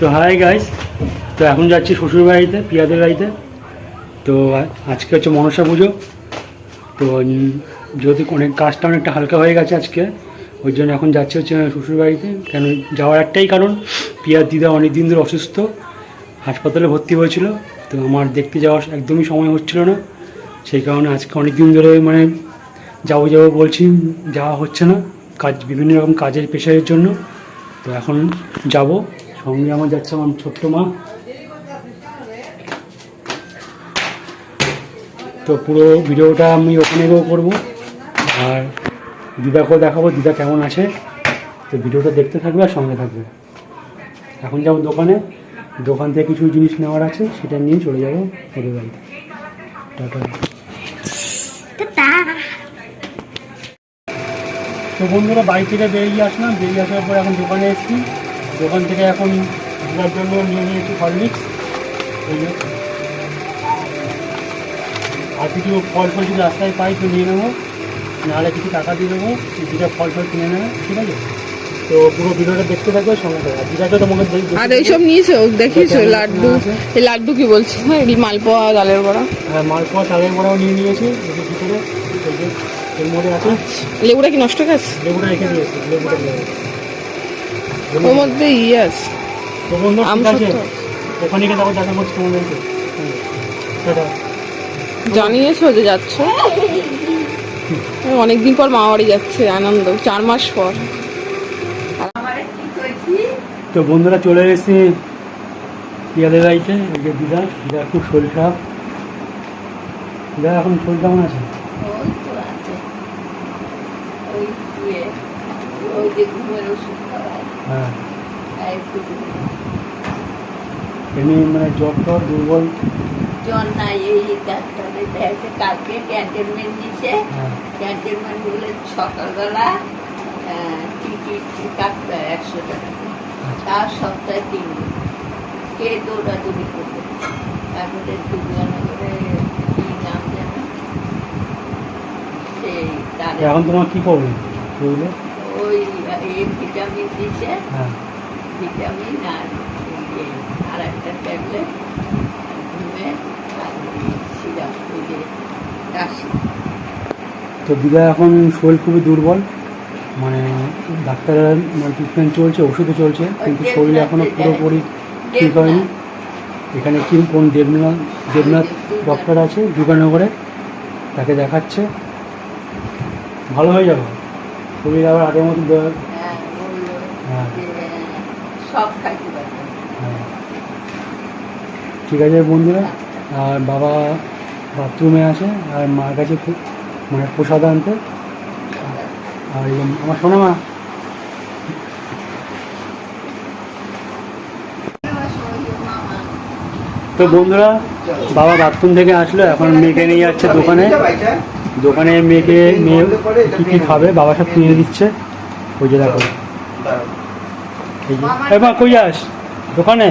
তো hi guys তো এখন যাচ্ছি শ্বশুর বাড়িতে, পিয়াদের বাড়িতে। তো আজকে হচ্ছে মনসা পুজো। তো যদি অনেক কাজটা অনেকটা হালকা হয়ে গেছে আজকে, ওই জন্য এখন যাচ্ছি হচ্ছে শ্বশুর বাড়িতে। কেন যাওয়ার একটাই কারণ, পিয়ার দিদা অনেক দিন ধরে অসুস্থ, হাসপাতালে ভর্তি হয়েছিল, তো আমার দেখতে যাওয়ার একদমই সময় হচ্ছিল না। সেই কারণে আজকে অনেক দিন ধরে মানে যাব যাব বলছি, যাওয়া হচ্ছে না। কাজ, বিভিন্ন রকম কাজের পেশারের জন্য। তো এখন যাব। সঙ্গে আমার যাচ্ছে আমার ছোট্ট মা। তো পুরো ভিডিওটা আমি ওখানে গিয়েও করব। আর দিদাকেও দেখাবো দিদা কেমন আছে। তো ভিডিওটা দেখতে থাকবে আর সঙ্গে থাকবে। এখন যাব দোকানে। দোকান থেকে কিছু জিনিস নেওয়ার আছে সেটা নিয়ে চলে যাব ওদের বাড়িতে। টাটা। তো বন্ধুরা বাড়ি থেকে বেরিয়ে আসলাম। বেরিয়ে আসার পর এখন দোকানে এসেছি। দোকান থেকে এখন ঘোরার জন্য নিয়ে নিয়েছি হরলিক্স এই যে। আর কিছু ফল ফল যদি রাস্তায় পাই তো নিয়ে নেব। নাহলে কিছু টাকা দিয়ে দেবো যেটা ফল ফল কিনে নেবে ঠিক আছে? তো পুরো ভিডিওটা দেখতে থাকবে সঙ্গে তোমাকে দেখ- আর এইসব নিয়েছো দেখিয়েছো লাড্ডু। এই লাড্ডু কি বলছে? হ্যাঁ এই মালপোয়া ডালের বড়া। হ্যাঁ মালপোয়া চালের বড়াও নিয়ে নিয়েছি ভিতরে এর মধ্যে আছে। লেবুটা কি নষ্ট গেছে? লেবুটা রেখে দিয়েছি লেবুটা ওর মধ্যে ইয়ে আছে। ওখানে গিয়ে তারপর দেখা করছি তোমাদেরকে। জানিয়েছো যে যাচ্ছ? অনেকদিন পর মা বাড়ি যাচ্ছে আনন্দ চার মাস পর। তো বন্ধুরা চলে এসেছি পিয়াদের বাড়িতে এই যে দিদা দিদা খুব শরীর খারাপ। দিদা এখন শরীর কেমন আছে? ওই ঘুমের ওষুধ খাওয়ায়। হ্যাঁ। এমনি মানে জ্বর টর দুর্বল? জন নাই এই ডাক্তারে দেখে কালকে ক্যান্টনমেন্ট হ্যাঁ। ক্যান্টনমেন্ট বলে সকালবেলা টিকিট কাটতে একশো টাকা। তার সপ্তাহে তিন কে দৌড়াদৌড়ি করবে? তারপরে দুর্গানগরে কি নাম যেন? সেই এখন তোমার কী করবে শরীরে ওই এই ভিটামিন দিছে। হ্যাঁ। ভিটামিন আর আর একটা ট্যাবলেট ঘুমে সিরাপ ওই যে তো দিদা এখন শরীর খুবই দুর্বল মানে ডাক্তারের মানে ট্রিটমেন্ট চলছে ওষুধও চলছে কিন্তু শরীর এখনও পুরোপুরি ঠিক হয়নি। এখানে কি কোন দেবনাথ দেবনাথ ডক্টর আছে দুর্গানগরে তাকে দেখাচ্ছে। ভালো হয়ে যাবে। শরীর আবার আগের মতো দ- হ্যাঁ, হ্যাঁ। সব খাইতে হ্যাঁ। ঠিক আছে বন্ধুরা আর বাবা বাথরুমে আছে আর মার কাছে খুব মানে প্রসাদ আনতে। আর আমার শোনো মা। তো বন্ধুরা বাবা বাথরুম থেকে আসলো এখন মেয়েকে নিয়ে যাচ্ছে দোকানে। দোকানে মেয়েকে মেয়ে কী কী খাবে? বাবা সব কিনে দিচ্ছে। ওই যে দেখো। এবার কই যাস? দোকানে?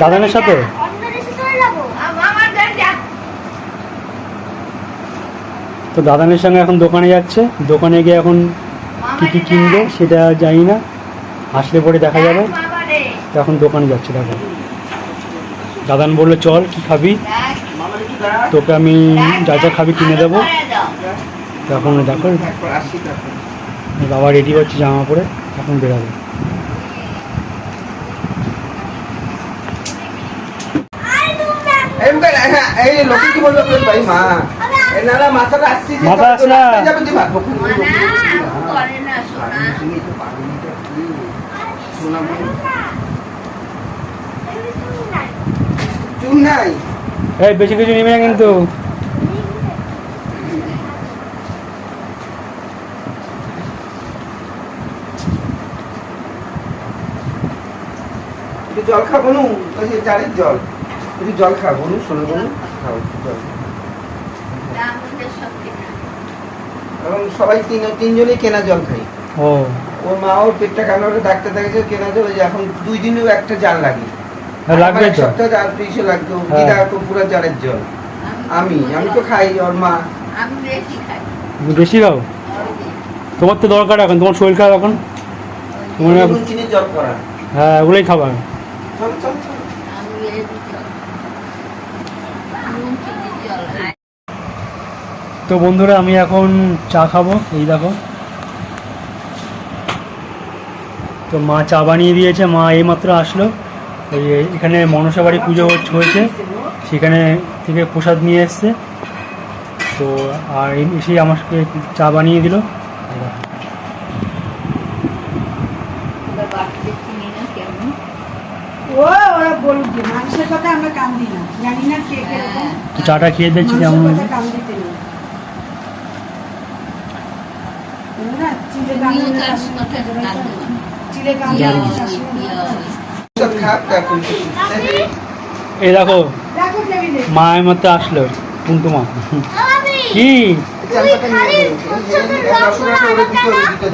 দাদানের সাথে? তো দাদানের সঙ্গে এখন দোকানে যাচ্ছে। দোকানে গিয়ে এখন কী কী কিনবে সেটা জানি না। আসলে পরে দেখা যাবে। তো এখন দোকানে যাচ্ছে দেখো। দাদান বলল চল কি খাবি? তোকে আমি যা যা খাবি কিনে দেবো তখন দেখো বাবা রেডি হচ্ছে জামা পরে এখন বেরাবে এই লোকে কি বলবে তোর ভাই মা এ না না মাথাটা আসছে যে মাথা আসছে না। রাস্তায় যাবে যে ভাত করে না শোনা শোনা বলি। চুল নাই এই বেশি কিছু নেবে না কিন্তু। জল খা বনু ওই যে চারের জল। একটু জল খা বনু শোনো বনু। খাও জল। সব সবাই তিন তিনজনেই কেনা জল খাই। ও। ওর মা ওর পেটটা ওটা ডাক্তার দেখেছে কেনা জল ওই এখন দুই দিনেও একটা জাল লাগে। লাগবে এক সপ্তাহ লাগতো হ্যাঁ। দিদা তো পুরো জারের জল আমি আমি তো খাই ওর মা। আমি বেশি খাই। বেশি খাও? তোমার তো দরকার এখন তোমার শরীর খারাপ এখন? তোমরা জল করা। হ্যাঁ ওগুলোই খাবার চলো চলো চলো। তো বন্ধুরা আমি এখন চা খাব এই দেখো। তো মা চা বানিয়ে দিয়েছে মা এইমাত্র আসলো। ওই এখানে মনসা বাড়ি পুজো হচ্ছে- হয়েছে। সেখানে থেকে প্রসাদ নিয়ে এসছে। তো আর এসেই আমাকে চা বানিয়ে দিল। চাটা খেয়ে দিচ্ছি কেমন। চিলে ইয়া ইয়া এই দেখো মায়ের মা এইমাত্র আসলো।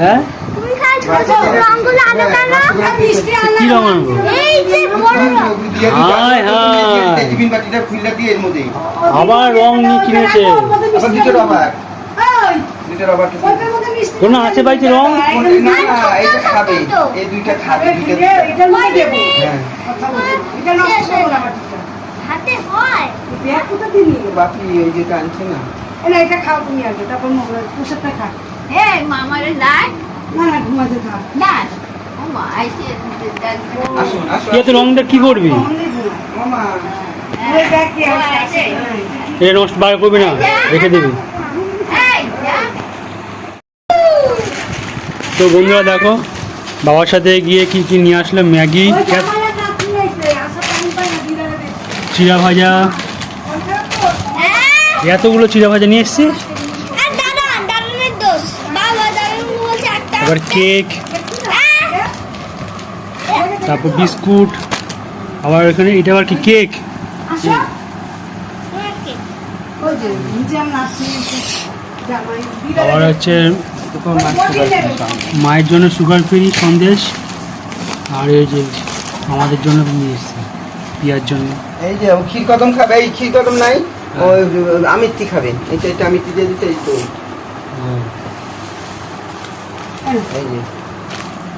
হ্যাঁ আর কি। হায় হায়। আবার রং নিয়ে কিনেছে আবার কোনো আছে বাড়িতে রং? না না এইটা খাবে। এই দুইটা খাবে দুইটা এটার মধ্যে হ্যাঁ। এটা নষ্ট না হাতে। হয়। ব্যাগ কোথা বাপি এই যে টানছে না? এটা খাও তুমি আগে, তারপর খা। এই মামারে ডাক না, না, ঘুমাতে খা। রংটা কি করবি। হ্যাঁ। এটা নষ্ট বার করবি না রেখে দিবি এই ডাক তো বন্ধুরা দেখো বাবার সাথে গিয়ে কি কি নিয়ে আসলাম ম্যাগি। চিড়া ভাজা। এতগুলো চিড়া ভাজা নিয়ে এসছি? আবার কেক। তারপর বিস্কুট। আবার এখানে এটা আবার কি কেক? আবার। হচ্ছে। মায়ের জন্য সুগার ফ্রি সন্দেশ আর এই যে আমাদের জন্য নিয়ে এসছে পিয়ার জন্য। এই যে ও ক্ষীর কদম খাবে এই ক্ষীর কদম নাই ওই আমিত্তি খাবে এটা এটা আমিত্তি দিয়ে দিতে এই তো। হ্যাঁ। এই যে।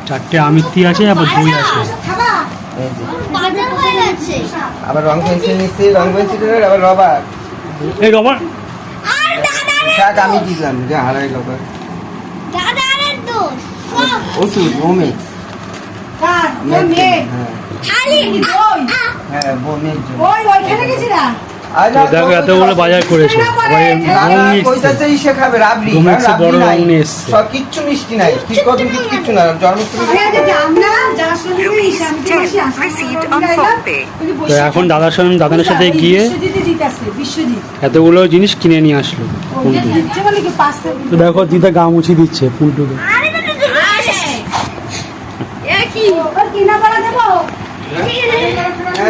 চারটে আমিত্তি আছে আবার দই আছে। হয়ে আবার রং পেন্সিল নিচ্ছে রং পেন্সিলের আবার রবার। এই রবার? শাক আমি দিলাম যে হারাই বাবা দাদার দোষ। সব ওষুধ ওমে কার? ওই হ্যাঁ। খালি ওই, হ্যাঁ বোনের জন্য ওই, ওইখানে গেছিলা? দেখো এতগুলো বাজার করেছে। রাবড়ি রাবড়ি এসছে। সব কিচ্ছু মিষ্টি নাই। কিচ্ছু না জন্মাষ্টমী তো এখন দাদার সঙ্গে দাদানের সাথে গিয়ে। এতগুলো জিনিস কিনে নিয়ে আসলো তো দেখো দিদা গা মুছিয়ে দিচ্ছে পুন্টুকে আরে দাদা তুমি এ কি? ওর কিনা পাড়া দেবো?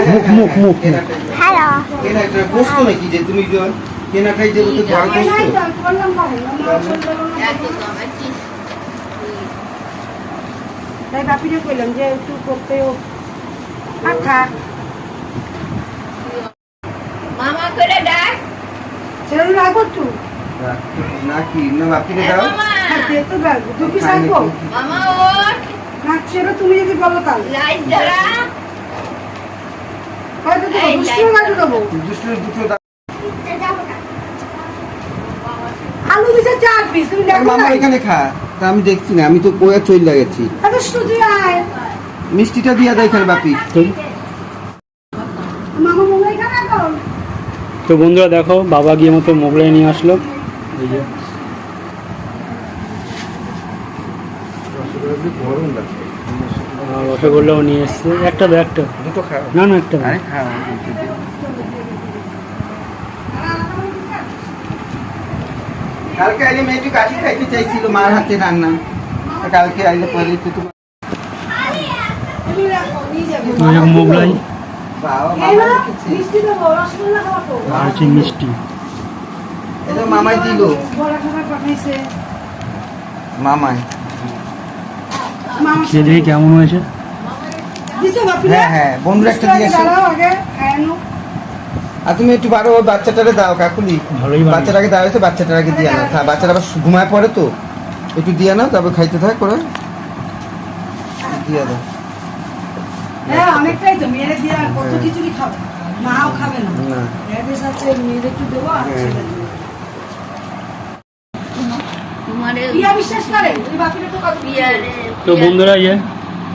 মুখ মুখ মুখ। কি তাই বাপিরে কইলাম যে একটু করতে ও মামা করে ডাক ছেড়ে নাকি না বাপিরে দাও তো মামা ওঠ না ছেড়ে তুমি যদি বলো তাহলে হয়তো দেবো এই, বুঝতেও লাইট। না দেবো দুটো দুটো দাও যাব না আলু দিছে চার পিস তুমি দেখো মামা এখানে খা। তা আমি দেখছি না আমি তো কোয়া সুজি আয়। মিষ্টিটা দিয়া দেয় এখানে বাপি। তো মামা মোবাইল খানা তো তো বন্ধুরা দেখো বাবা গিয়ে মতো মোগলাই নিয়ে আসলো। এই যে গরম লাগছে। রসগোল্লাও নিয়ে এসছে। একটা দাও একটা দুটো খাও। না না একটা আরে খাও কালকে আইলে মেয়েটি কাঠি খাইতে চাইছিল মার হাতে রান্না। কালকে আইলে পরে তো মোগলাই। মিষ্টি মামাই দিল। মামাই। খেয়ে কেমন হয়েছে। হ্যাঁ হ্যাঁ বন্ধুরা একটা দিয়ে আর তুমি একটু পারো ওই বাচ্চাটারে দাও কাকুলি। বাচ্চাটাকে দাঁড়াইছে বাচ্চাটাকে দিয়ে নাও। হ্যাঁ বাচ্চাটা আবার ঘুমায় পড়ে তো। একটু দিয়ে নাও তারপর খাইতে থাক করে দিয়ে দাও। হ্যাঁ অনেকটাই তো মেয়েদের দিয়ে কত। খিচুড়ি খাবে? মাও খাবে না। না। মেয়েদের সাথে মেয়েদের একটু দেবো আর। ছেলেদের। দেবো। তোমার প্রিয়া বিশ্বাস করে? ওই বাকিটা তো কত পিয়ারে তো বন্ধুরা ইয়ে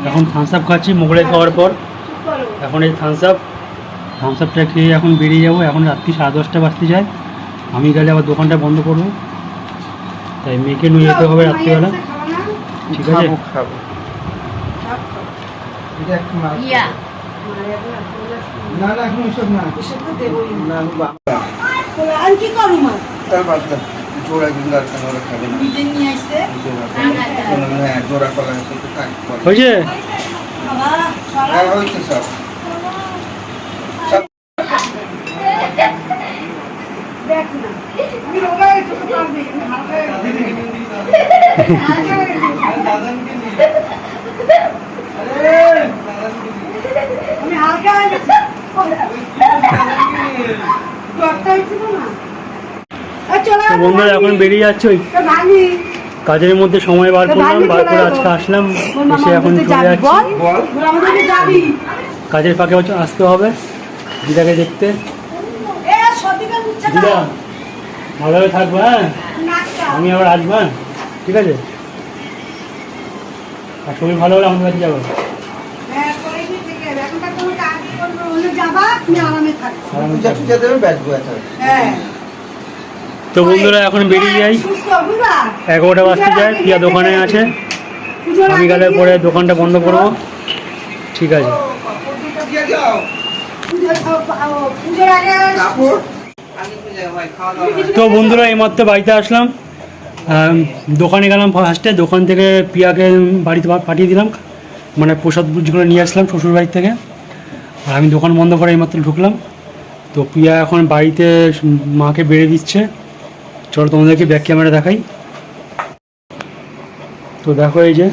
এখন থামস আপ খাচ্ছি মোগলাই খাওয়ার পর। এখন এই থামস আপ থামস আপটা খেয়ে এখন বেরিয়ে যাব। এখন রাত্রি সাড়ে দশটা বাজতে যায়। আমি গেলে আবার দোকানটা বন্ধ করব। তাই মেয়েকে নিয়ে যেতে হবে রাত্রিবেলা। ঠিক আছে? খাব না না এখন এসব না। এসব তো দেবোই। না। আমি বাবা আর কি করু মা? তার বাদ দাও। জোড়া কিন্তু আর কেন ওরা খাবে না। হ্যাঁ জোড়া কলা আছে তো থাক হয়েছে? হ্যাঁ হয়েছে সব। সব দেখ না আমি রোগা একটু তো পারবি আমি হালকা আমি হালকা হয়ে গেছি জ্বরটা হয়েছিল না এই চলে তো আয়, বন্ধুরা এখন বেরিয়ে যাচ্ছে ওই কাজের মধ্যে সময় বার করলাম বার করে আজকে আসলাম এসে এখন চলে যাচ্ছি। কাজের ফাঁকে বছর আসতে হবে দিদাকে দেখতে। দিদা ভালোভাবে থাকব হ্যাঁ? আমি আবার আসব হ্যাঁ? ঠিক আছে? আর শরীর ভালো হলে আমাদের কাছে যাব। হ্যাঁ আরামে থাকবে তো বন্ধুরা, এখন বেরিয়ে যাই। এগারোটা বাজতে যায় পিয়া দোকানে আছে। আমি গেলে পরে দোকানটা বন্ধ করব। ঠিক আছে। তো বন্ধুরা এইমাত্র বাড়িতে আসলাম। দোকানে গেলাম ফার্স্টে দোকান থেকে পিয়াকে বাড়িতে পাঠিয়ে দিলাম। মানে প্রসাদ যেগুলো নিয়ে আসলাম শ্বশুর বাড়ি থেকে। আর আমি দোকান বন্ধ করে এইমাত্র ঢুকলাম। তো পিয়া এখন বাড়িতে, মাকে বেড়ে দিচ্ছে। চলো তোমাদেরকে ব্যাক ক্যামেরা দেখাই। তো দেখো এই যে।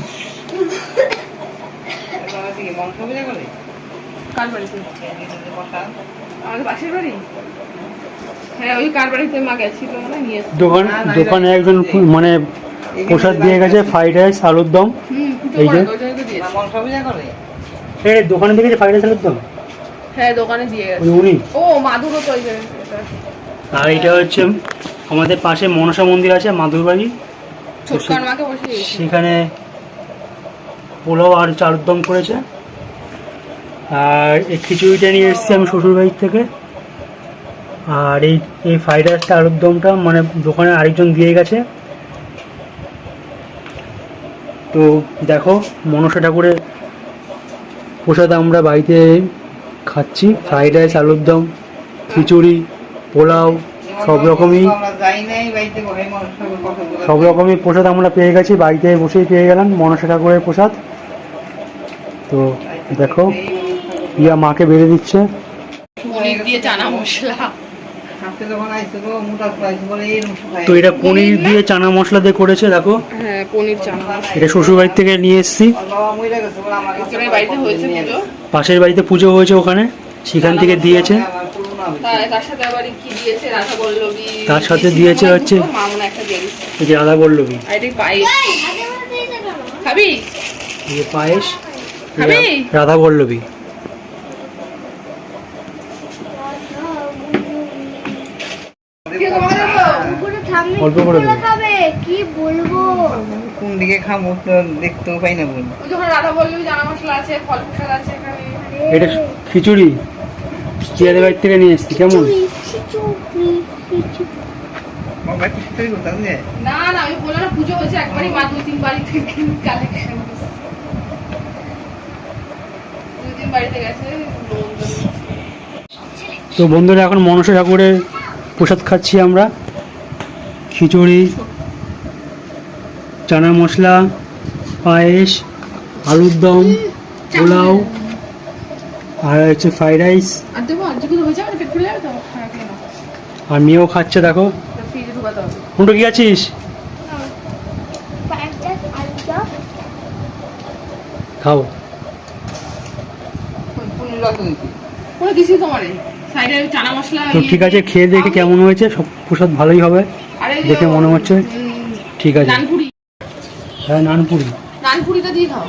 হ্যাঁ এসছে। দোকান দোকানে একজন মানে প্রসাদ দিয়ে গেছে ফ্রাইড রাইস আলুর দম। হুম এই যে? করে ওই জন্য তো দিয়েছে এই দোকানে দিয়ে গেছে ফ্রাইড রাইস আলুর দম। হ্যাঁ দোকানে দিয়ে গেছে উনি। ও মাদুরও তো আর এটা হচ্ছে আমাদের পাশে মনসা মন্দির আছে মাদুর বাড়ি ছোটকার মাকে বসে দিয়েছে। সেখানে পোলাও আর চালুর দম করেছে। আর এই খিচুড়িটা নিয়ে এসেছি আমি শ্বশুরবাড়ির থেকে। আর এই এই ফ্রাইড রাইসটা আলুর দমটা মানে দোকানে আরেকজন দিয়ে গেছে। তো দেখো মনসা ঠাকুরের প্রসাদ আমরা বাড়িতে খাচ্ছি। ফ্রাইড রাইস আলুর দম খিচুড়ি পোলাও সব রকমই। সব রকমই প্রসাদ আমরা পেয়ে গেছি বাড়িতে বসেই পেয়ে গেলাম মনসা ঠাকুরের প্রসাদ। তো দেখো ইয়া মাকে বেড়ে দিচ্ছে। তো এটা পনির দিয়ে চানা মশলা দিয়ে করেছে দেখো। হ্যাঁ পনির চানা এটা শ্বশুরবাড়ির থেকে নিয়ে এসেছি। পাশের বাড়িতে পুজো হয়েছে ওখানে সেখান থেকে দিয়েছে। তার তার সাথে আবার কি দিয়েছে? রাধা বল্লবী তার সাথে দিয়েছে হচ্ছে- মা একটা দিয়ে এই যে রাধা আর এটি পায়েস। খাবি? এই পায়েস খাবি? রাধা বল্লভী অল্প করে দেবো। কি বলব? কোন দিকে খাব? দেখতেও পাই না বল। যখন রাধা বল্লবী চানা মশলা আছে ফল প্রসাদ আছে এখানে। এটা খিচুড়ি? চিয়াদের বাড়ির থেকে নিয়ে এসেছি কেমন না না আমি বললাম না পুজো হয়েছে একবারই মা দুই তিন বাড়ি থেকে কালেকশন দুই তিন বাড়িতে গেছে লোন তো বন্ধুরা এখন মনসা ঠাকুরের প্রসাদ খাচ্ছি আমরা। খিচুড়ি চানা মশলা পায়েস আলুর দম পোলাও আর হচ্ছে ফ্রাইড রাইস আর দেবো আর যেগুলো হয়ে যাবে না পেট ফুলে যাবে তো? কেন আর মেয়েও খাচ্ছে দেখো। কোনটা কি আছিস খাও। তো ঠিক আছে খেয়ে দেখে কেমন হয়েছে সব প্রসাদ ভালোই হবে। দেখে মনে হচ্ছে। ঠিক আছে। হ্যাঁ নানপুরি। নানপুরিটা দিয়ে খাও।